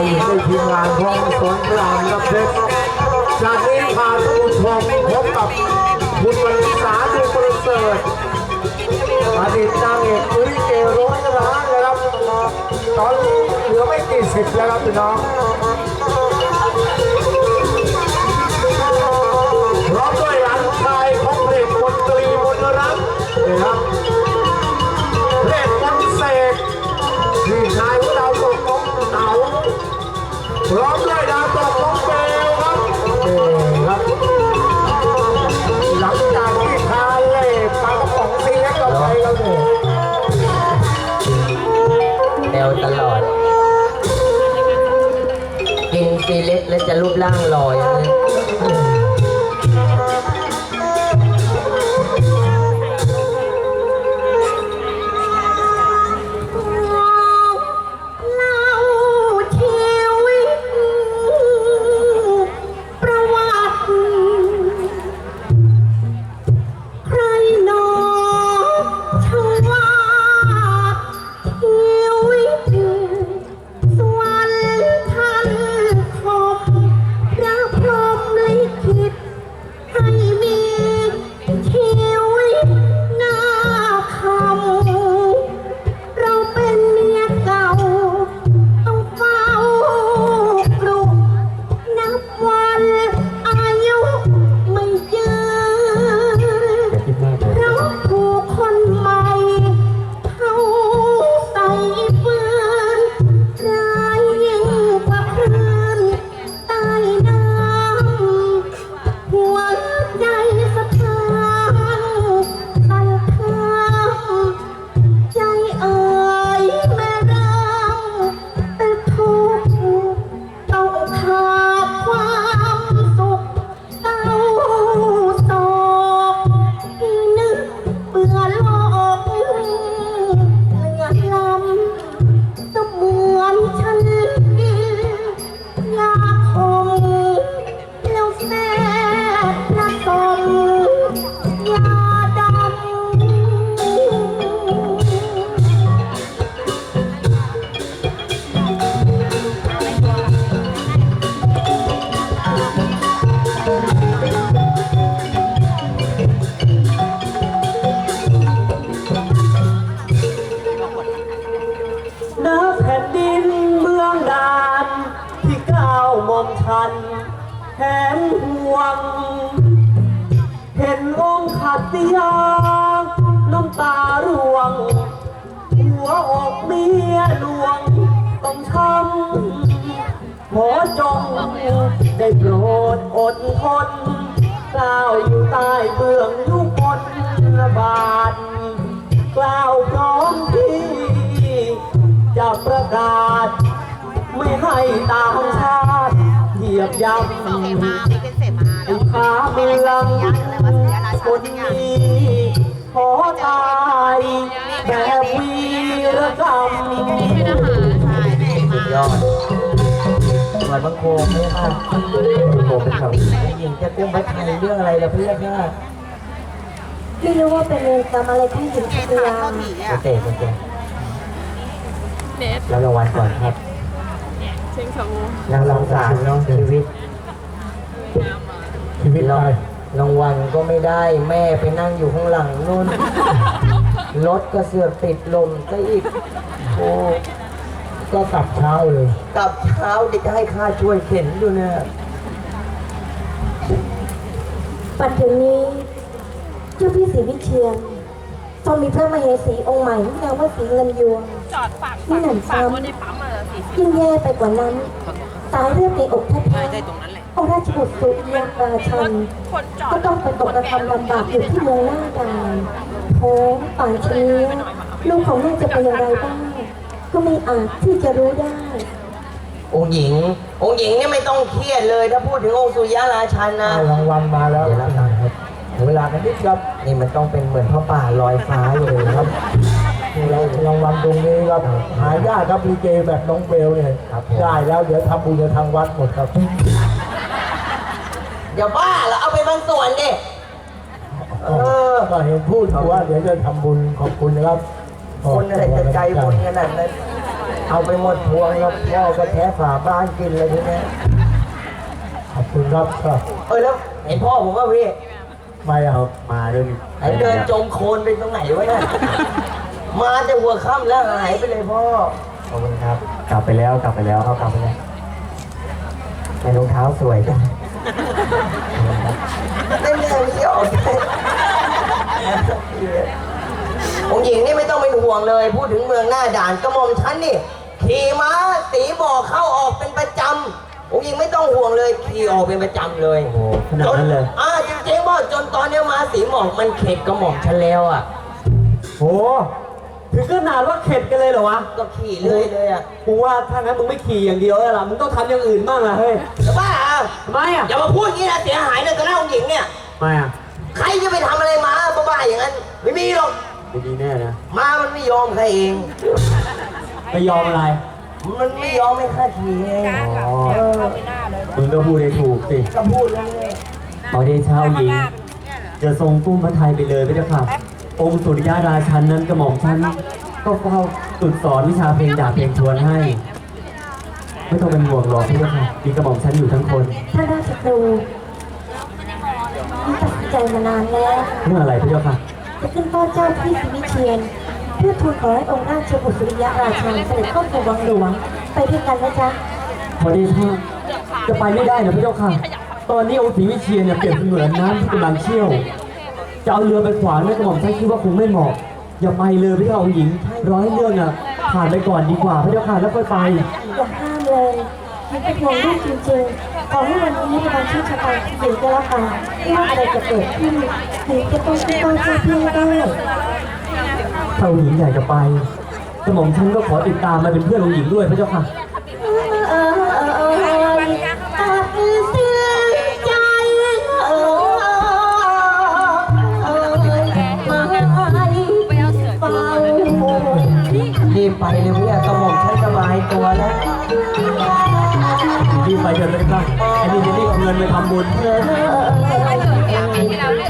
ในทีมงานของสวนรามรับเพชรจากนี้พาท่านผู้ชมพบกับคุณวรรณสาดูประเสริฐอดีตนางเอกคุริเกร้อยล้านนะครับตอนนี้เหลือไม่กี่สิบแล้วครับพี่น้องพร้อมด้วยหลานชายของเพลงมนตรีมนรักนี่ครับ พร้อมด้วยดาวตกของเบลครับนี่ครับ หลังจากที่ทานเล่ปลากระป๋องซีเล็กเราไปแล้วเนี่ยแนวตลอด กินซีเล็กแล้วจะรูปร่างหล่ออย่างนี้เแทนห่วง เห็นองค์ขัดติยาน้ำตาร่วง หัวอกเมียหลวง ต้องช้ำขอจงได้โปรดอดทนกล่าวอยู่ใต้เบื้องยุคนระบาดกล่าวพร้อมที่จะประกาศ ไม่ให้ตางชาติเห ยียบย่ำมามีเป็นเสมาไอ้ขาเมืองคนนี้ขอตายแบบวีรกรรมใช่เสมายอดหวานบังโคมไม่ค่ะโคมเป็นคำหญิงจะกุ้งพระไทยเรื่องอะไรล่ะเพื่อนค่ะไม่รู้ว่าเป็นเวรกรรมอะไรที่ถึงเอพสยาามก็ผีโออะเคโอเคแล้วรางวัลก่อนครับ นางสงสารเนาะชีวิต ชีวิตเรารางวัลก็ไม่ได้แม่ไปนั่งอยู่ข้างหลังนู่น รถก็เสือกติดลมซะอีกโอ้ก็กลับเช้าเลย กลับเช้าเด็กจะให้ข้าช่วยเข็นอยู่เนี่ยปัจจุบันนี้เจ้าพี่ศรีวิเชียน ทรงมีพระมเหสีองค์ใหม่ที่นามว่าสีเงินยวง จอดฝากนี่หนังซ้ฝากไว้ในปั๊มอะสี่สิบำยิ่งแย่ไปกว่านั้น สายเลือดในอกแท้ได้ตรงนั้นแหละๆองค์ราชบุตรสุริยาราชัน คนจอดก็ต้องไปตกกระทำลำบากอยู่ที่เมืองหน้าดานโอ้ป่านชนี้ลูกของแม่จะเป็นอย่างไรบ้างก็ไม่อาจที่จะรู้ได้ องค์หญิง องค์หญิงเนี่ยไม่ต้องเครียดเลยถ้าพูดถึงองค์สุริยะราชันนะรางวัลมาแล้วเดี๋ยวรับหน่อยครับ เวลากันนิดครับ นี่มันต้องเป็นเหมือนพระป่าลอยฟ้าเลยครับเรารางวัลตรงนี้ครับ หายากครับพีเจแบบน้องเบลเนี่ยครับผมได้แล้วเดี๋ยวทำบุญกับทางวัดหมดครับอย่าบ้าเหรอเอาไปบางส่วนดิเออก็เห็นพูดอยู่ว่าเดี๋ยวจะทำบุญขอบคุณนะครับคนอะไรจะใจบุญขนาดนั้นเอาไปหมดพวงแล้วพ่อก็แท้ฝาบ้านกินเลยทีนี้ขอบคุณครับครับเออแล้วเห็นพ่อผมว่าพี่ ไม่เอามาด้วยไอ้เดินจมโคลนไปตรงไหนวะเนี่ยมาแต่หัวค่ำแล้วหายไปเลยพ่อ ขอบคุณครับ กลับไปแล้วกลับไปแล้วเขากลับไปแล้วในรองเท้าสวยจังเล่นเรื่องนี้ออกองค์หญิงนี่ไม่ต้องเป็นห่วงเลย พูดถึงเมืองหน้าด่านกระหม่อมฉันนี่ขี่ม้าสีบอกเข้าออกเป็นประจำ องค์หญิงไม่ต้องห่วงเลยขี่ออกเป็นประจำเลยโอ้โหขนาดนั้นเลยจอ่าจริงๆพ่อจนตอนเนี้ยม้าสีหมอกมันเข็ดกระหม่อมฉันแล้วอะโหถึงขนาดว่าเข็ดกันเลยเหรอวะก็ขี่เรื่อยเลยอะกูว่าถ้างั้นมึงไม่ขี่อย่างเดียวแล้วล่ะมึงต้องทำอย่างอื่นบ้างล่ะเฮ้ยจะบ้าอะทำไมอะอย่ามาพูดอย่างนี้นะเสียหายเลยต่อหน้าองค์หญิงเนี่ยทำไมอะใครจะไปทำอะไรม้าบ้าๆอย่างนั้น ไม่มีหรอกไม่ดีแน่นะม้ามันไม่ยอมใครเองไม่ยอมอะไร มันไม่ยอมให้ข้าขี่เองอ๋อเออมึงก็พูดได้ถูกสิ ก็พูดแล้วไงขอเดชะองค์หญิงจะทรงปุ้มพระไทยไปเลยพระเจ้าค่ะองค์สุริยะราชันนั้นกระหม่อมฉันก็เฝ้าฝึกสอนวิชาเพลงดาบเพลงทวนให้ ไม่ต้องเป็นห่วงหรอกพระเจ้าค่ะมีกระหม่อมฉันอยู่ทั้งคนท่านราชครูนี่ตัดสินใจมานานแล้วเรื่องอะไรพระเจ้าค่ะ จะขึ้นเฝ้าเจ้าที่ศรีวิเชียน เพื่อทูลขอให้องค์ราชบุตรสุริยะราชันเสด็จเข้าสู่วังหลวงไปด้วยกันนะจ๊ะพอดีท่าจะไปไม่ได้นะพระเจ้าค่ะ ตอนนี้องค์ศรีวิเชียนเนี่ยเปรียบเสมือนน้ำที่กำลังเชี่ยว จะเอาเรือไปขวางเนี่ยกระหม่อมฉันคิดว่าคงไม่เหมาะ อย่าไปเลยพระเจ้าองค์หญิง ร้อยเรื่องน่ะผ่านไปก่อนดีกว่าพระเจ้าค่ะแล้วค่อยไป อย่าห้ามเลยยังเป็นห่วงลูกจริงๆขอให้วันนี้เป็นวันที่ชะตาที่ดีก็แล้วกันไม่ว่าอะไรจะเกิดขึ้นหรือจะต้องขึ้นเฝ้าเจ้าพี่ไม่ได้ ถ้าองค์หญิงอยากจะไปกระหม่อมฉันก็ขอติดตามมาเป็นเพื่อนองค์หญิงด้วยพระเจ้าค่ะเอ้ยเอ้ยเอ้ยตัดสินใจเอ้ยมาให้เฝ้ารีบไปเลยพี่กระหม่อมฉันสบายตัวแล้วรีบไปเถอะเลยค่ะไอ้นี่จะรีบเอาเงินไปทำบุญเออเออเออ